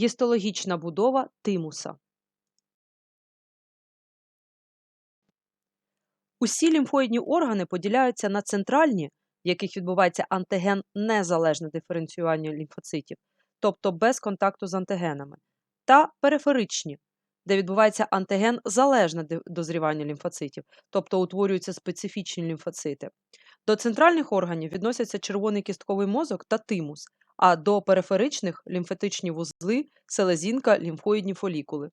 Гістологічна будова тимуса. Усі лімфоїдні органи поділяються на центральні, в яких відбувається антиген незалежне диференціювання лімфоцитів, тобто без контакту з антигенами, та периферичні, де відбувається антиген залежне дозрівання лімфоцитів, тобто утворюються специфічні лімфоцити. До центральних органів відносяться червоний кістковий мозок та тимус, а до периферичних лімфатичні вузли, селезінка, лімфоїдні фолікули.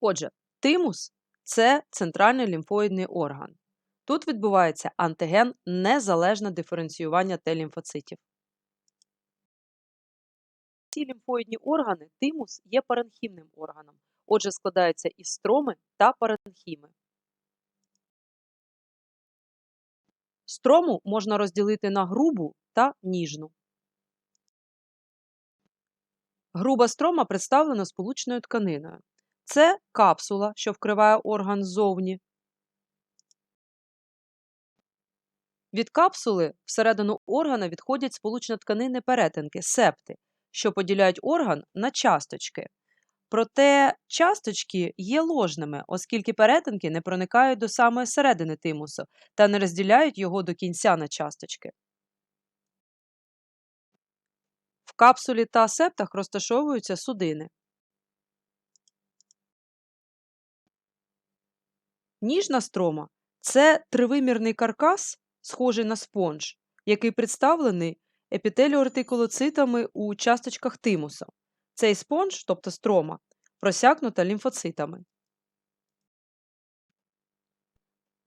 Отже, тимус це центральний лімфоїдний орган. Тут відбувається антиген незалежне диференціювання Т-лімфоцитів. Ці лімфоїдні органи тимус є паренхімним органом, отже, складається із строми та паренхіми. Строму можна розділити на грубу та ніжну. Груба строма представлена сполучною тканиною. Це капсула, що вкриває орган ззовні. Від капсули всередину органа відходять сполучні тканини перетинки, септи, що поділяють орган на часточки. Проте часточки є ложними, оскільки перетинки не проникають до самої середини тимусу та не розділяють його до кінця на часточки. В капсулі та септах розташовуються судини. Ніжна строма це тривимірний каркас, схожий на спонж, який представлений епітеліоретикулоцитами у часточках тимуса. Цей спонж, тобто строма, просякнута лімфоцитами.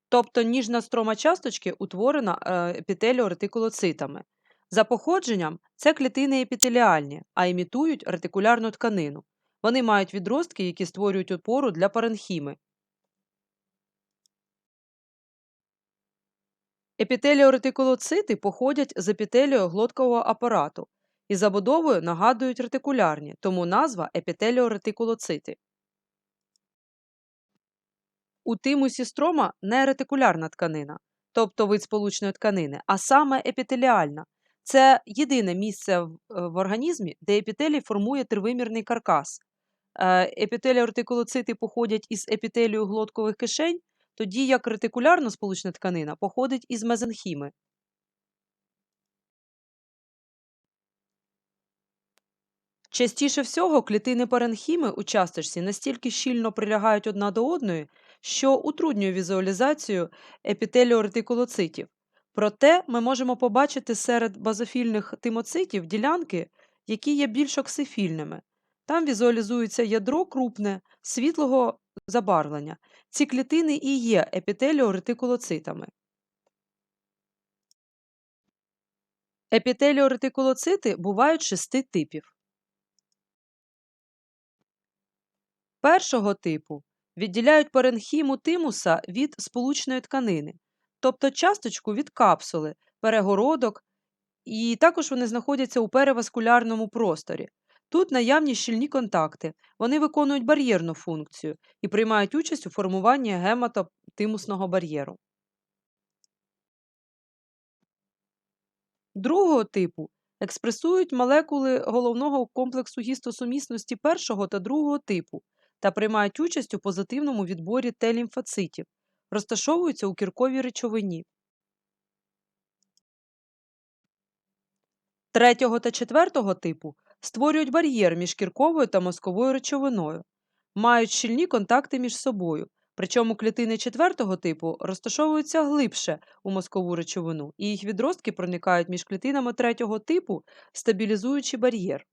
Тобто ніжна строма часточки утворена е, епітеліоретикулоцитами. За походженням це клітини епітеліальні, а імітують ретикулярну тканину. Вони мають відростки, які створюють опору для паренхіми. Епітеліоретикулоцити походять з епітеліоглоткового апарату і забудовою нагадують ретикулярні, тому назва епітеліоретикулоцити. У тимусі строма не ретикулярна тканина, тобто вид сполучної тканини, а саме епітеліальна. Це єдине місце в е, організмі, де епітелій формує тривимірний каркас. Е, епітеліоретикулоцити походять із епітелію глоткових кишень, тоді як ретикулярна сполучна тканина походить із мезенхіми. Частіше всього клітини паренхіми у часточці настільки щільно прилягають одна до одної, що утруднює візуалізацію епітеліоретикулоцитів. Проте ми можемо побачити серед базофільних тимоцитів ділянки, які є більш оксифільними. Там візуалізується ядро крупне, світлого забарвлення. Ці клітини і є епітеліоретикулоцитами. Епітеліоретикулоцити бувають шести типів. Першого типу відділяють паренхіму тимуса від сполучної тканини, тобто часточку від капсули, перегородок, і також вони знаходяться у переваскулярному просторі. Тут наявні щільні контакти, вони виконують бар'єрну функцію і приймають участь у формуванні гематотимусного бар'єру. Другого типу експресують молекули головного комплексу гістосумісності першого та другого типу, та приймають участь у позитивному відборі Т-лімфоцитів, розташовуються у кірковій речовині. Третього та четвертого типу створюють бар'єр між кірковою та мозковою речовиною, мають щільні контакти між собою, причому клітини четвертого типу розташовуються глибше у мозкову речовину, і їх відростки проникають між клітинами третього типу, стабілізуючи бар'єр.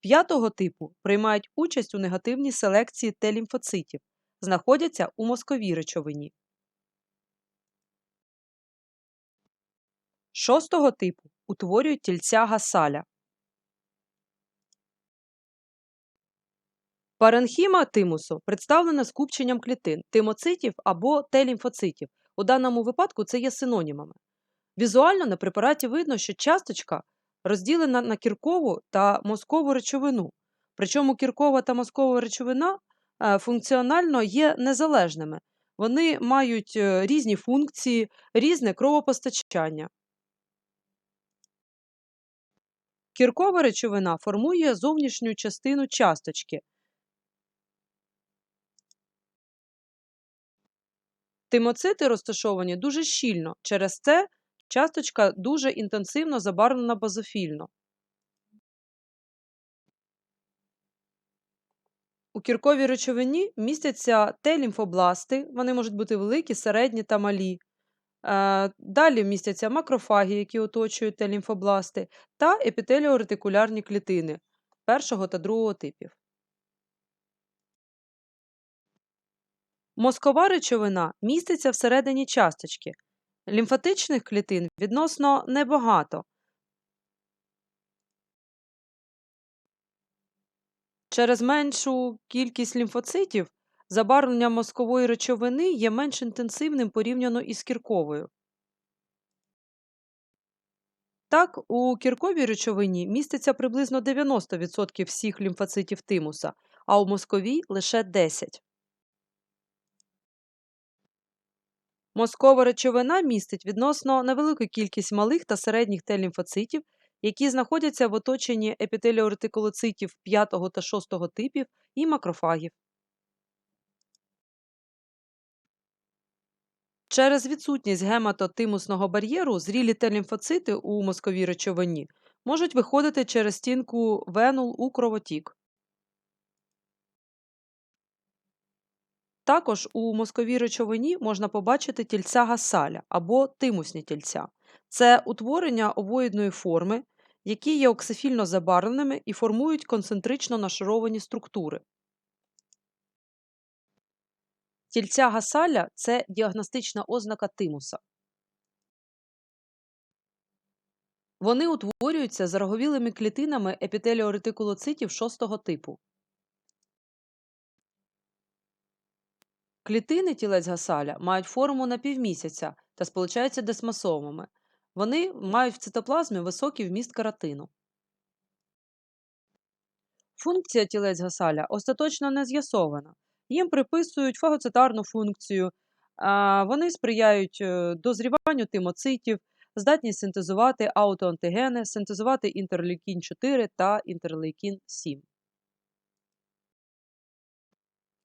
П'ятого типу приймають участь у негативній селекції Т-лімфоцитів, знаходяться у мозковій речовині. Шостого типу утворюють тільця гасаля. Паренхіма тимусу представлена скупченням клітин тимоцитів або Т-лімфоцитів. У даному випадку це є синонімами. Візуально на препараті видно, що часточка розділена на кіркову та мозкову речовину. Причому кіркова та мозкова речовина е, функціонально є незалежними. Вони мають е, різні функції, різне кровопостачання. Кіркова речовина формує зовнішню частину часточки. Тимоцити розташовані дуже щільно, через це часточка дуже інтенсивно забарвлена базофільно. У кірковій речовині містяться Т-лімфобласти, вони можуть бути великі, середні та малі. Е, Далі містяться макрофаги, які оточують Т-лімфобласти, та епітеліоретикулярні клітини першого та другого типів. Мозкова речовина міститься всередині часточки. Лімфатичних клітин відносно небагато. Через меншу кількість лімфоцитів забарвлення мозкової речовини є менш інтенсивним порівняно із кірковою. Так, у кірковій речовині міститься приблизно 90% всіх лімфоцитів тимуса, а у мозковій лише 10%. Мозкова речовина містить відносно невелику кількість малих та середніх Т-лімфоцитів, які знаходяться в оточенні епітеліоретикулоцитів 5 та 6 типів і макрофагів. Через відсутність гематотимусного бар'єру зрілі Т-лімфоцити у мозковій речовині можуть виходити через стінку венул у кровотік. Також у мозковій речовині можна побачити тільця гасаля або тимусні тільця. Це утворення овоїдної форми, які є оксифільно забарвленими і формують концентрично нашаровані структури. Тільця гасаля це діагностична ознака тимуса. Вони утворюються зароговілими клітинами епітеліоретикулоцитів шостого типу. Клітини тілець гасаля мають форму напівмісяця та сполучаються десмосомами. Вони мають в цитоплазмі високий вміст каротину. Функція тілець гасаля остаточно не з'ясована. Їм приписують фагоцитарну функцію, вони сприяють е, дозріванню тимоцитів, здатність синтезувати аутоантигени, синтезувати інтерлейкін 4 та інтерлейкін 7.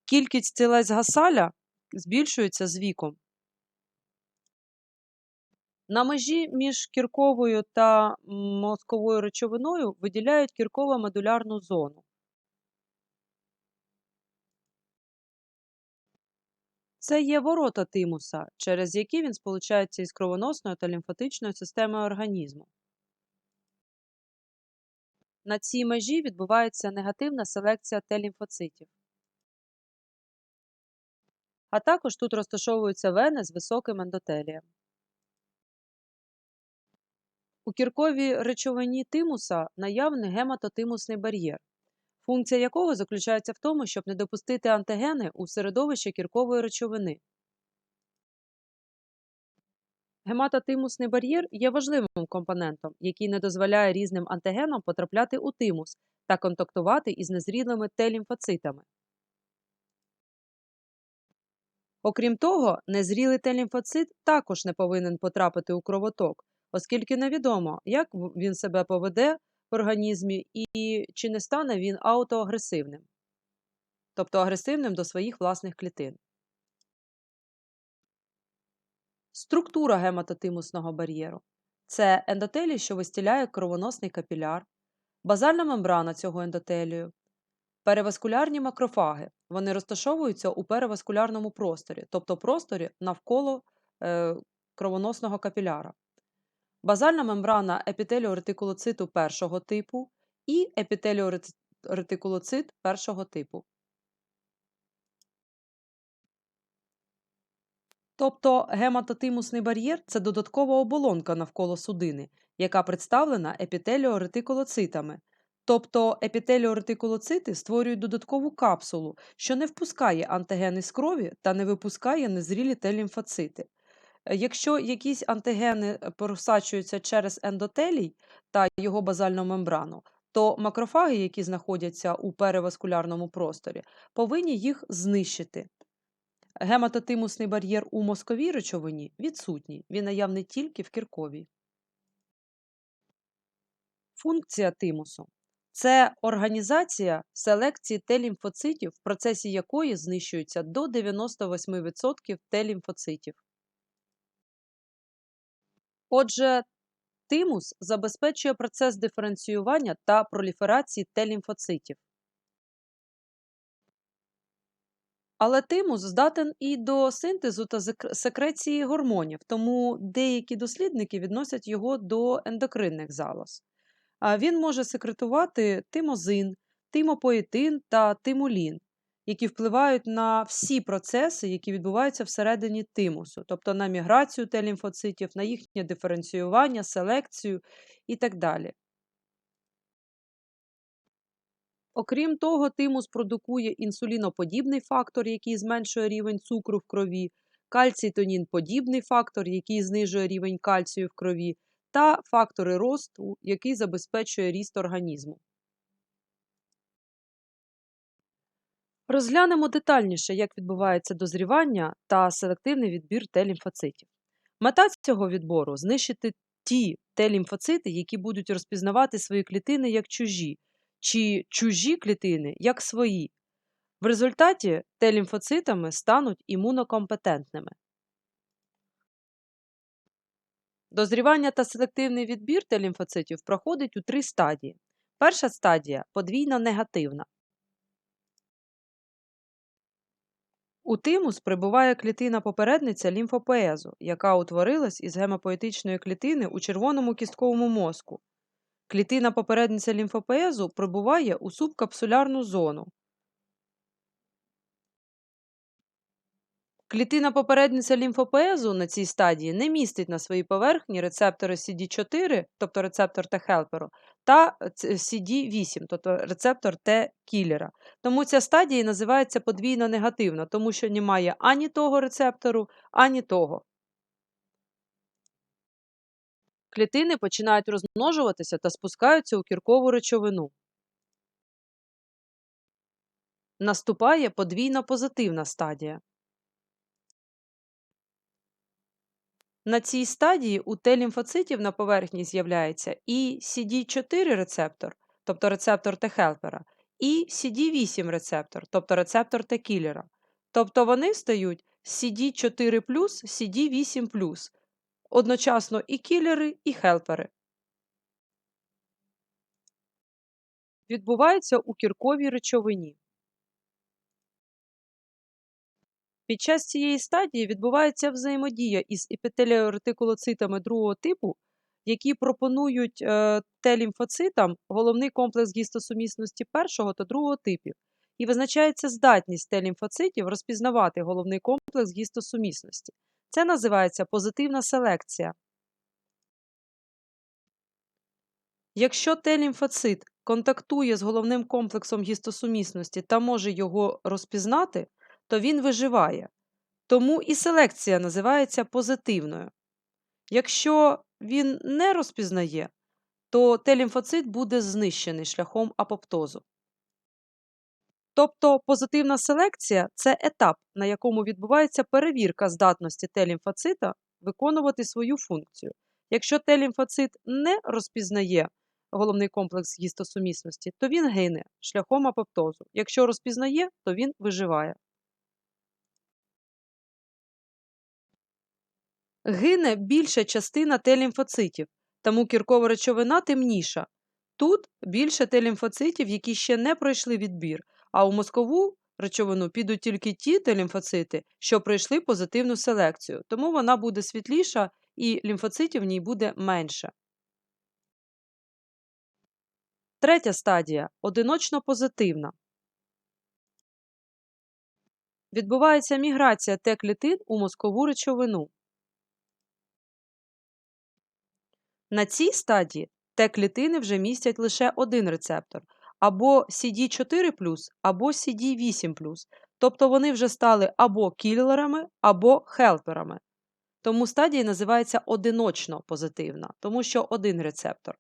Кількість тілець гасаля збільшується з віком. На межі між кірковою та мозковою речовиною виділяють кірково-медулярну зону. Це є ворота тимуса, через які він сполучається із кровоносною та лімфатичною системою організму. На цій межі відбувається негативна селекція Т-лімфоцитів. А також тут розташовуються вени з високим ендотелієм. У кірковій речовині тимуса наявний гематотимусний бар'єр, функція якого заключається в тому, щоб не допустити антигени у середовище кіркової речовини. Гематотимусний бар'єр є важливим компонентом, який не дозволяє різним антигенам потрапляти у тимус та контактувати із незрілими Т-лімфоцитами. Окрім того, незрілий Т-лімфоцит також не повинен потрапити у кровоток, оскільки невідомо, як він себе поведе в організмі і чи не стане він аутоагресивним, тобто агресивним до своїх власних клітин. Структура гематотимусного бар'єру це ендотелій, що вистіляє кровоносний капіляр, базальна мембрана цього ендотелію, переваскулярні макрофаги. Вони розташовуються у переваскулярному просторі, тобто просторі навколо е, кровоносного капіляра базальна мембрана епітеліоретикулоциту першого типу і епітеліоретикулоцит першого типу. Тобто гематотимусний бар'єр це додаткова оболонка навколо судини, яка представлена епітеліоретикулоцитами. Тобто епітеліоретикулоцити створюють додаткову капсулу, що не впускає антигени з крові та не випускає незрілі Т-лімфоцити. Е, якщо якісь антигени е, просачуються через ендотелій та його базальну мембрану, то макрофаги, які знаходяться у переваскулярному просторі, повинні їх знищити. Гематотимусний бар'єр у мозковій речовині відсутній, він наявний тільки в кірковій. Функція тимусу це організація селекції Т-лімфоцитів, в процесі якої знищується до 98% Т-лімфоцитів. Отже, тимус забезпечує процес диференціювання та проліферації Т-лімфоцитів. Але тимус здатен і до синтезу та секреції гормонів, тому деякі дослідники відносять його до ендокринних залоз. Він може секретувати тимозин, тимопоетин та тимулін, які впливають на всі процеси, які відбуваються всередині тимусу, тобто на міграцію Т-лімфоцитів, на їхнє диференціювання, селекцію і так далі. Окрім того, тимус продукує інсуліноподібний фактор, який зменшує рівень цукру в крові, кальцій-тонін-подібний фактор, який знижує рівень кальцію в крові, та фактори росту, який забезпечує ріст організму. Розглянемо детальніше, як відбувається дозрівання та селективний відбір Т-лімфоцитів. Мета цього відбору знищити ті Т-лімфоцити, які будуть розпізнавати свої клітини як чужі, чи чужі клітини як свої. В результаті Т-лімфоцитами стануть імунокомпетентними. Дозрівання та селективний відбір Т-лімфоцитів проходить у три стадії. Перша стадія подвійно негативна. У тимус прибуває клітина-попередниця лімфопоезу, яка утворилась із гемопоетичної клітини у червоному кістковому мозку. Клітина попередниця лімфопоезу прибуває у субкапсулярну зону. Клітина попередниця лімфопоезу на цій стадії не містить на своїй поверхні рецептори CD4, тобто рецептор Т-хелперу, та CD8, тобто рецептор Т-кілера. Тому ця стадія називається подвійно негативна, тому що немає ані того рецептору, ані того. Клітини починають розмножуватися та спускаються у кіркову речовину. Наступає подвійно позитивна стадія. На цій стадії у Т-лімфоцитів на поверхні з'являється і CD4 рецептор, тобто рецептор Т-хелпера, і CD8 рецептор, тобто рецептор Т-кілера. Тобто вони стають CD4 CD8 одночасно і кілери, і хелпери. Відбувається у кірковій речовині. Під час цієї стадії відбувається взаємодія із епітеліоретикулоцитами другого типу, які пропонують е, Т-лімфоцитам головний комплекс гістосумісності першого та другого типів, і визначається здатність Т-лімфоцитів розпізнавати головний комплекс гістосумісності. Це називається позитивна селекція. Якщо Т-лімфоцит контактує з головним комплексом гістосумісності та може його розпізнати, то він виживає. Тому і селекція називається позитивною. Якщо він не розпізнає, то Т-лімфоцит буде знищений шляхом апоптозу. Тобто позитивна селекція це етап, на якому відбувається перевірка здатності Т-лімфоцита виконувати свою функцію. Якщо Т-лімфоцит не розпізнає головний комплекс гістосумісності, то він гине шляхом апоптозу. Якщо розпізнає, то він виживає. Гине більша частина Т-лімфоцитів, тому кіркова речовина темніша. Тут більше Т-лімфоцитів, які ще не пройшли відбір, а у мозкову речовину підуть тільки ті Т-лімфоцити, що пройшли позитивну селекцію, тому вона буде світліша і лімфоцитів в ній буде менше. Третя стадія одиночно позитивна. Відбувається міграція Т-клітин у мозкову речовину. На цій стадії Т-клітини вже містять лише один рецептор або CD4, або CD8, тобто вони вже стали або кілерами, або хелперами. Тому стадія називається одиночно позитивна, тому що один рецептор.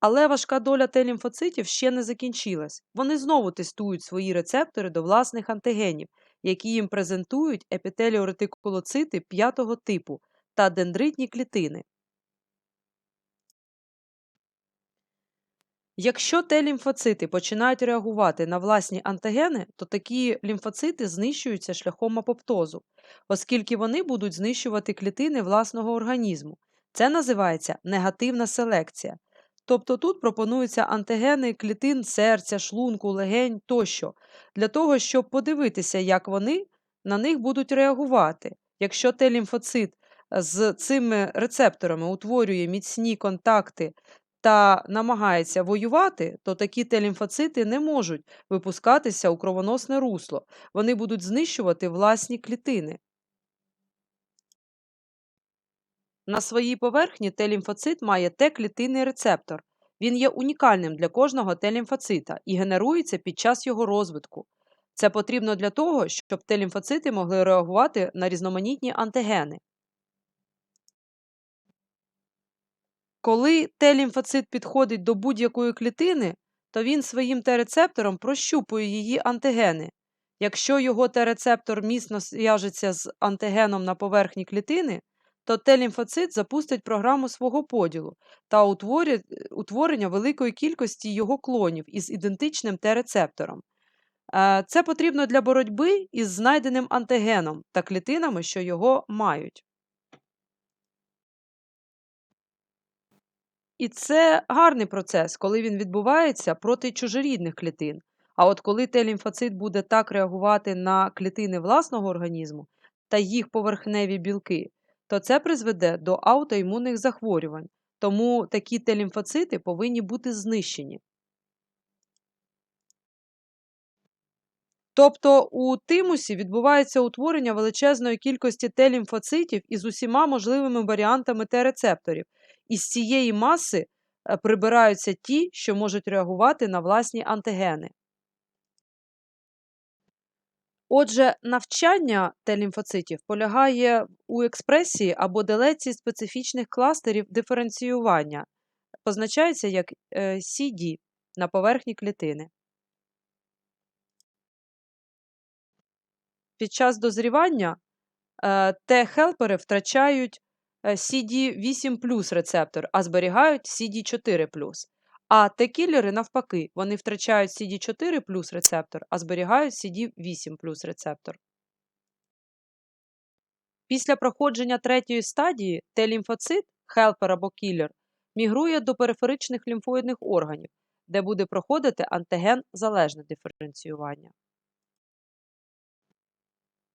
Але важка доля Т-лімфоцитів ще не закінчилась. Вони знову тестують свої рецептори до власних антигенів, які їм презентують епітеліоретикулоцити п'ятого типу та дендритні клітини. Якщо Т-лімфоцити починають реагувати на власні антигени, то такі лімфоцити знищуються шляхом апоптозу, оскільки вони будуть знищувати клітини власного організму. Це називається негативна селекція. Тобто тут пропонуються антигени клітин серця, шлунку, легень тощо, для того, щоб подивитися, як вони на них будуть реагувати. Якщо Т-лімфоцит з цими рецепторами утворює міцні контакти та намагається воювати, то такі Т-лімфоцити не можуть випускатися у кровоносне русло. Вони будуть знищувати власні клітини. На своїй поверхні Т-лімфоцит має Т-клітинний рецептор. Він є унікальним для кожного Т-лімфоцита і генерується під час його розвитку. Це потрібно для того, щоб Т-лімфоцити могли реагувати на різноманітні антигени. Коли Т-лімфоцит підходить до будь-якої клітини, то він своїм Т-рецептором прощупує її антигени. Якщо його Т-рецептор міцно зв'яжеться з антигеном на поверхні клітини, то Т-лімфоцит запустить програму свого поділу та утворення великої кількості його клонів із ідентичним Т-рецептором. Е, Це потрібно для боротьби із знайденим антигеном та клітинами, що його мають. І це гарний процес, коли він відбувається проти чужорідних клітин. А от коли Т-лімфоцит буде так реагувати на клітини власного організму та їх поверхневі білки, то це призведе до аутоімунних захворювань. Тому такі Т-лімфоцити повинні бути знищені. Тобто у тимусі відбувається утворення величезної кількості Т-лімфоцитів із усіма можливими варіантами Т-рецепторів. Із цієї маси е, прибираються ті, що можуть реагувати на власні антигени. Отже, навчання Т-лімфоцитів полягає у експресії або делеції специфічних кластерів диференціювання, позначається як е, CD на поверхні клітини. Під час дозрівання е, Т-хелпери втрачають CD8 рецептор, а зберігають CD4 А Т-кілери навпаки, вони втрачають CD4 рецептор, а зберігають CD8 рецептор. Після проходження третьої стадії Т-лімфоцит, хелпер або кілер, мігрує до периферичних лімфоїдних органів, де буде проходити антиген залежне диференціювання.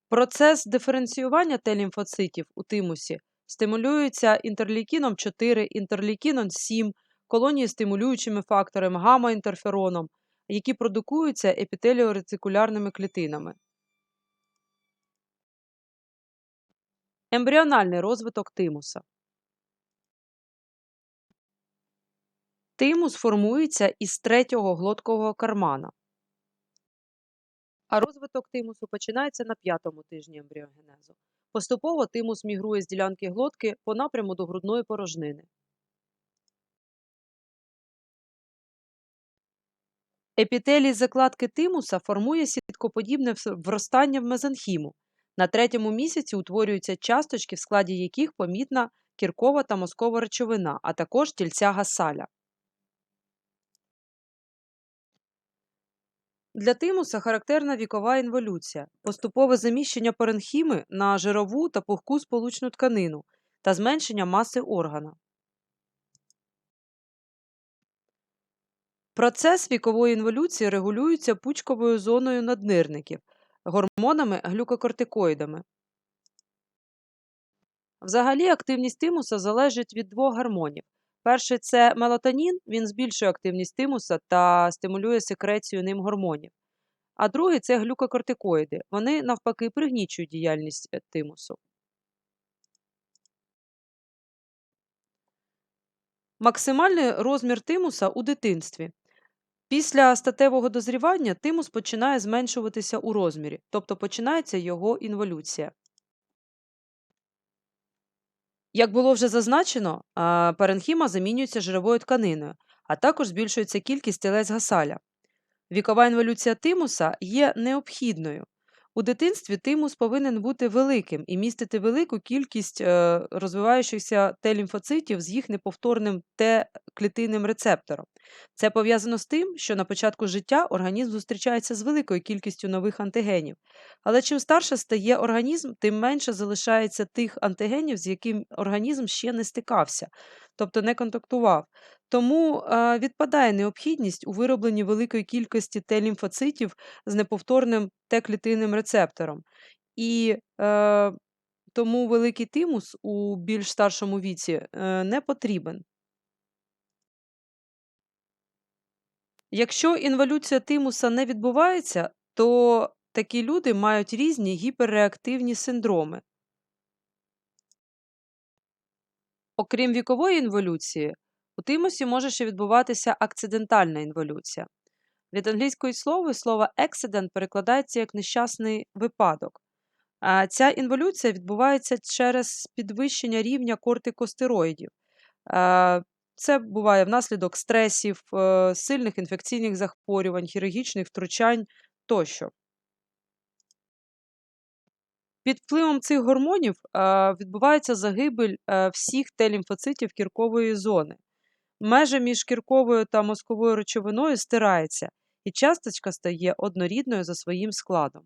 Процес диференціювання Т-лімфоцитів у тимусі стимулюються інтерлікіном 4, інтерлікіном 7, колонієстимулюючими факторами, гамма-інтерфероном, які продукуються епітеліорецикулярними клітинами. Ембріональний розвиток тимуса. Тимус формується із третього глоткового кармана. А розвиток тимусу починається на п'ятому тижні ембріогенезу. Поступово тимус мігрує з ділянки глотки по напряму до грудної порожнини. Епітелій закладки тимуса формує сіткоподібне вростання в мезенхіму. На третьому місяці утворюються часточки, в складі яких помітна кіркова та мозкова речовина, а також тільця гасаля. Для тимуса характерна вікова інволюція, поступове заміщення паренхіми на жирову та пухку сполучну тканину та зменшення маси органа. Процес вікової інволюції регулюється пучковою зоною наднирників, гормонами глюкокортикоїдами. Взагалі активність тимуса залежить від двох гормонів Перший це мелатонін, він збільшує активність тимуса та стимулює секрецію ним гормонів. А другий це глюкокортикоїди. Вони навпаки пригнічують діяльність е, тимусу. Максимальний розмір тимуса у дитинстві. Після статевого дозрівання тимус починає зменшуватися у розмірі, тобто починається його інволюція. Як було вже зазначено, паренхіма замінюється жировою тканиною, а також збільшується кількість телець гасаля. Вікова інволюція тимуса є необхідною. У дитинстві тимус повинен бути великим і містити велику кількість е, розвиваючихся Т-лімфоцитів з їх неповторним Т-клітинним рецептором. Це пов'язано з тим, що на початку життя організм зустрічається з великою кількістю нових антигенів. Але чим старше стає організм, тим менше залишається тих антигенів, з яким організм ще не стикався, тобто не контактував. Тому е, відпадає необхідність у виробленні великої кількості Т-лімфоцитів з неповторним Т-клітинним рецептором. І е, тому великий тимус у більш старшому віці е, не потрібен. Якщо інволюція тимуса не відбувається, то такі люди мають різні гіперреактивні синдроми. Окрім вікової інволюції, у тимусі може ще відбуватися акцидентальна інволюція. Від англійської слова слово accident перекладається як нещасний випадок. А Ця інволюція відбувається через підвищення рівня кортикостероїдів. Це буває внаслідок стресів, е, сильних інфекційних захворювань, хірургічних втручань тощо. Під впливом цих гормонів відбувається загибель е, всіх Т-лімфоцитів кіркової зони. Межа між кірковою та мозковою речовиною стирається, і часточка стає однорідною за своїм складом.